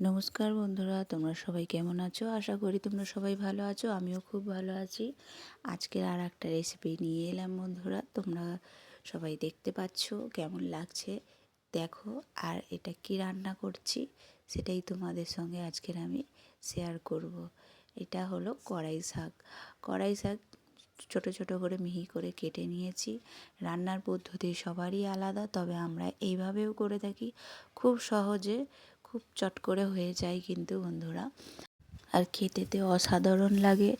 নমস্কার বন্ধুরা, তোমরা সবাই কেমন আছো? আশা করি তোমরা সবাই ভালো আছো, আমিও খুব ভালো আছি। আজকের আর একটা রেসিপি নিয়ে এলাম বন্ধুরা, তোমরা সবাই দেখতে পাচ্ছ কেমন লাগছে। দেখো, আর এটা কি রান্না করছি সেটাই তোমাদের সঙ্গে আজকের আমি শেয়ার করব। এটা হলো কড়াই শাক। কড়াই শাক ছোট ছোট করে মিহি করে কেটে নিয়েছি। রান্নার পদ্ধতি সবারই আলাদা, তবে আমরা এইভাবেও করে থাকি। খুব সহজে খুব চট করে হয়ে যায় কিন্তু বন্ধুরা। আর খেতেতে অসাধারণ লাগে।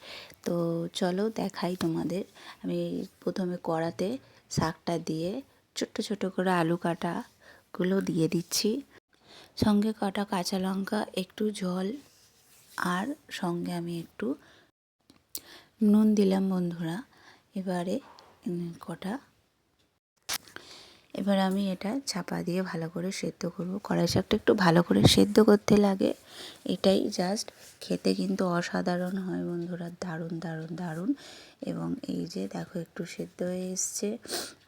তো চলো দেখাই তোমাদের। আমি প্রথমে কড়াতে শাকটা দিয়ে ছোট্ট ছোট করে আলু কাটাগুলো দিয়ে দিচ্ছি। সঙ্গে কাটা কাঁচা লঙ্কা, একটু জল আর সঙ্গে আমি একটু নুন দিলাম বন্ধুরা। এবারে কটা এবার আমি এটা চাপা দিয়ে ভালো করে সেদ্ধ করব। কড়াই শাকটা একটু ভালো করে সেদ্ধ করতে লাগে। এটাই জাস্ট খেতে কিন্তু অসাধারণ হয় বন্ধুরা, দারুণ দারুণ দারুণ। এবং এই যে দেখো একটু সেদ্ধ হয়ে এসছে।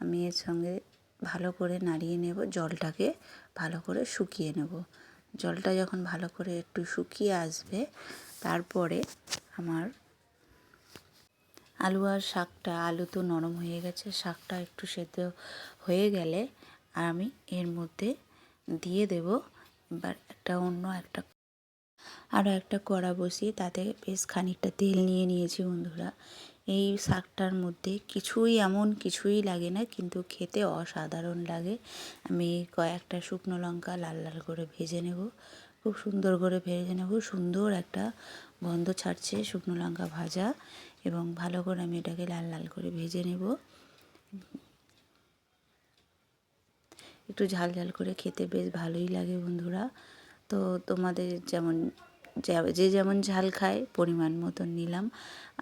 আমি এর সঙ্গে ভালো করে নাড়িয়ে নেব, জলটাকে ভালো করে শুকিয়ে নেব। জলটা যখন ভালো করে একটু শুকিয়ে আসবে, তারপরে আমার আলু আর শাকটা, আলু তো নরম হয়ে গেছে, শাকটা একটু সেদ্ধ হয়ে গেলে আর আমি এর মধ্যে দিয়ে দেব এবার একটা অন্য একটা আরও একটা কড়া বসিয়ে তাতে বেশ খানিকটা তেল নিয়ে নিয়েছি বন্ধুরা। এই শাকটার মধ্যে কিছুই এমন কিছুই লাগে না, কিন্তু খেতে অসাধারণ লাগে। আমি কয়েকটা শুকনো লঙ্কা লাল লাল করে ভেজে নেব, খুব সুন্দর করে ভেজে নেব, সুন্দর একটা গন্ধ ছাড়ছে শুকনো লঙ্কা ভাজা। এবং ভালো করে আমি এটাকে লাল লাল করে ভেজে নেব। একটু ঝাল ঝাল করে খেতে বেশ ভালোই লাগে বন্ধুরা। তো তোমাদের যেমন যে যেমন ঝাল খায় পরিমাণ মতন নিলাম।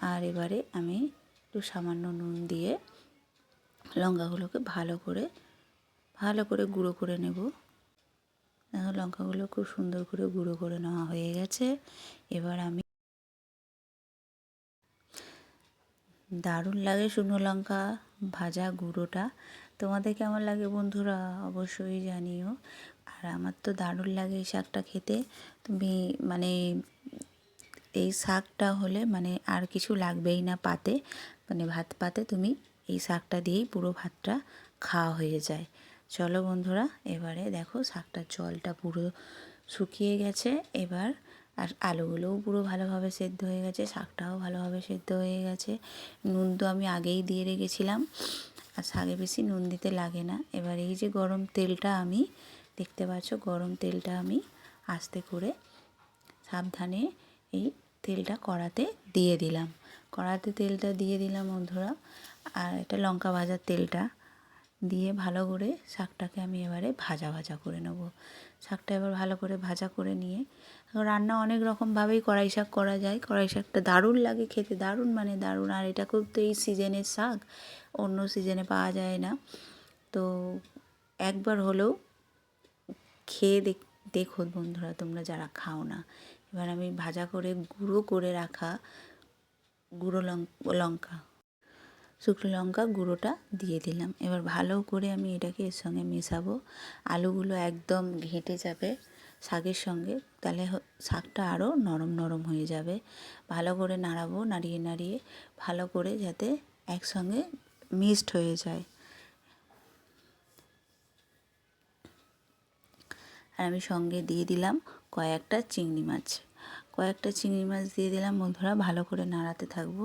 আর এবারে আমি একটু সামান্য নুন দিয়ে লঙ্কাগুলোকে ভালো করে ভালো করে গুঁড়ো করে নেব। দেখো লঙ্কাগুলো খুব সুন্দর করে গুঁড়ো করে নেওয়া হয়ে গেছে। এবার আমি দারুণ লাগে শুকনো লঙ্কা ভাজা গুঁড়োটা। তোমাদের কেমন লাগে বন্ধুরা অবশ্যই জানিও। আর আমার তো দারুণ লাগে এই শাকটা খেতে। তুমি মানে এই শাকটা হলে মানে আর কিছু লাগবেই না পাতে। মানে ভাত পাতে তুমি এই শাকটা দিয়েই পুরো ভাতটা খাওয়া হয়ে যায়। চলো বন্ধুরা, এবারে দেখো শাকটার জলটা পুরো শুকিয়ে গেছে। এবার আর আলুগুলোও পুরো ভালোভাবে সেদ্ধ হয়ে গেছে, শাকটাও ভালোভাবে সেদ্ধ হয়ে গেছে। নুন তো আমি আগেই দিয়ে রেখেছিলাম, আর শাকে বেশি নুন দিতে লাগে না। এবার এই যে গরম তেলটা আমি, দেখতে পাচ্ছ গরম তেলটা আমি আস্তে করে সাবধানে এই তেলটা কড়াতে দিয়ে দিলাম। কড়াতে তেলটা দিয়ে দিলাম বন্ধুরা, আর এটা লঙ্কা ভাজার তেলটা। দিয়ে ভালো করে শাকটাকে আমি এবারে ভাজা ভাজা করে নেব। শাকটা এবার ভালো করে ভাজা করে নিয়ে, রান্না অনেক রকমভাবেই কড়াই শাক করা যায়। কড়াই শাকটা দারুণ লাগে খেতে, দারুণ মানে দারুণ। আর এটা খুব তো এই সিজনের শাক, অন্য সিজনে পাওয়া যায় না। তো একবার হলেও খেয়ে দেখ, দেখো বন্ধুরা, তোমরা যারা খাও না, এবার আমি ভাজা করে গুঁড়ো করে রাখা গুঁড়ো লঙ্কা। শুকনো লঙ্কা গুঁড়োটা দিয়ে দিলাম। এবার ভালো করে আমি এটাকে এর সঙ্গে মেশাবো। আলুগুলো একদম ঘেঁটে যাবে শাকের সঙ্গে, তাহলে শাকটা আরও নরম নরম হয়ে যাবে। ভালো করে নাড়াবো, নাড়িয়ে নাড়িয়ে ভালো করে যাতে একসঙ্গে মিক্সড হয়ে যায়। আর আমি সঙ্গে দিয়ে দিলাম কয়েকটা চিংড়ি মাছ। কয়েকটা চিংড়ি মাছ দিয়ে দিলাম। বন্ধুরা, ভালো করে নাড়াতে থাকব।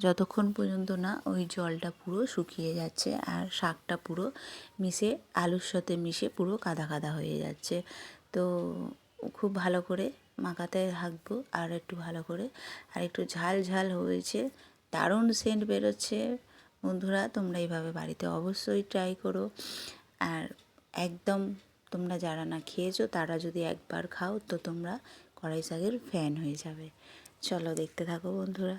যতক্ষণ পর্যন্ত না ওই জলটা পুরো শুকিয়ে যাচ্ছে আর শাকটা পুরো মিশে, আলুর সাথে মিশে পুরো কাদা কাদা হয়ে যাচ্ছে। তো খুব ভালো করে মাখাতে থাকব আর একটু ভালো করে। আর একটু ঝাল ঝাল হয়েছে, দারুণ সেন্ট বেরোচ্ছে। বন্ধুরা, তোমরা এইভাবে বাড়িতে অবশ্যই ট্রাই করো। আর একদম তোমরা যারা না খেয়েছো, তারা যদি একবার খাও, তো তোমরা কড়াই শাকের ফ্যান হয়ে যাবে। চলো দেখতে থাকো বন্ধুরা।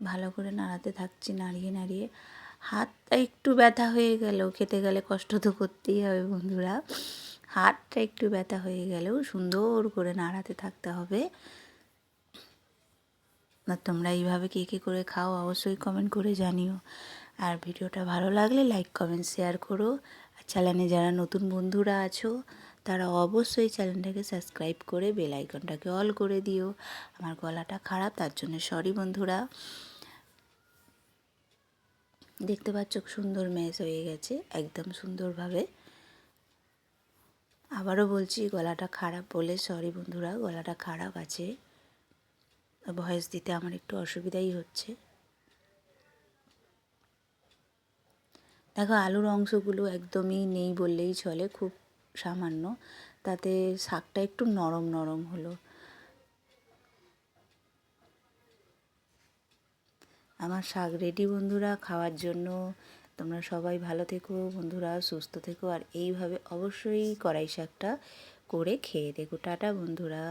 ভালো করে নাড়াতে থাকছি, নাড়িয়ে নাড়িয়ে। হাতটা একটু ব্যথা হয়ে গেল খেতে গেলে কষ্ট তো করতেই হবে বন্ধুরা। হাতটা একটু ব্যথা হয়ে গেলেও সুন্দর করে নাড়াতে থাকতে হবে। আর তোমরা এইভাবে কে কে করে খাও অবশ্যই কমেন্ট করে জানিও। আর ভিডিওটা ভালো লাগলে লাইক কমেন্ট শেয়ার করো। আর চ্যানেলে যারা নতুন বন্ধুরা আছো, তারা অবশ্যই চ্যানেলটাকে সাবস্ক্রাইব করে বেল আইকনটাকে অল করে দিও। আমার গলাটা খারাপ, তার জন্য সরি বন্ধুরা। দেখতে পাচ্ছ সুন্দর ম্যাচ হয়ে গেছে, একদম সুন্দরভাবে। আবারও বলছি, গলাটা খারাপ বলে সরি বন্ধুরা, গলাটা খারাপ আছে। ভয়েস দিতে আমার একটু অসুবিধাই হচ্ছে। দেখো, আলুর অংশগুলো একদমই নেই বললেই চলে, খুব সামান্য। তাতে শাকটা একটু নরম নরম হলো। আমার শাক রেডি বন্ধুরা, খাওয়ার জন্য তোমরা সবাই ভালো থেকো, বন্ধুরা সুস্থ থেকো। আর এইভাবে অবশ্যই কড়াই শাকটা করে খেয়ে দেখো। টাটা বন্ধুরা।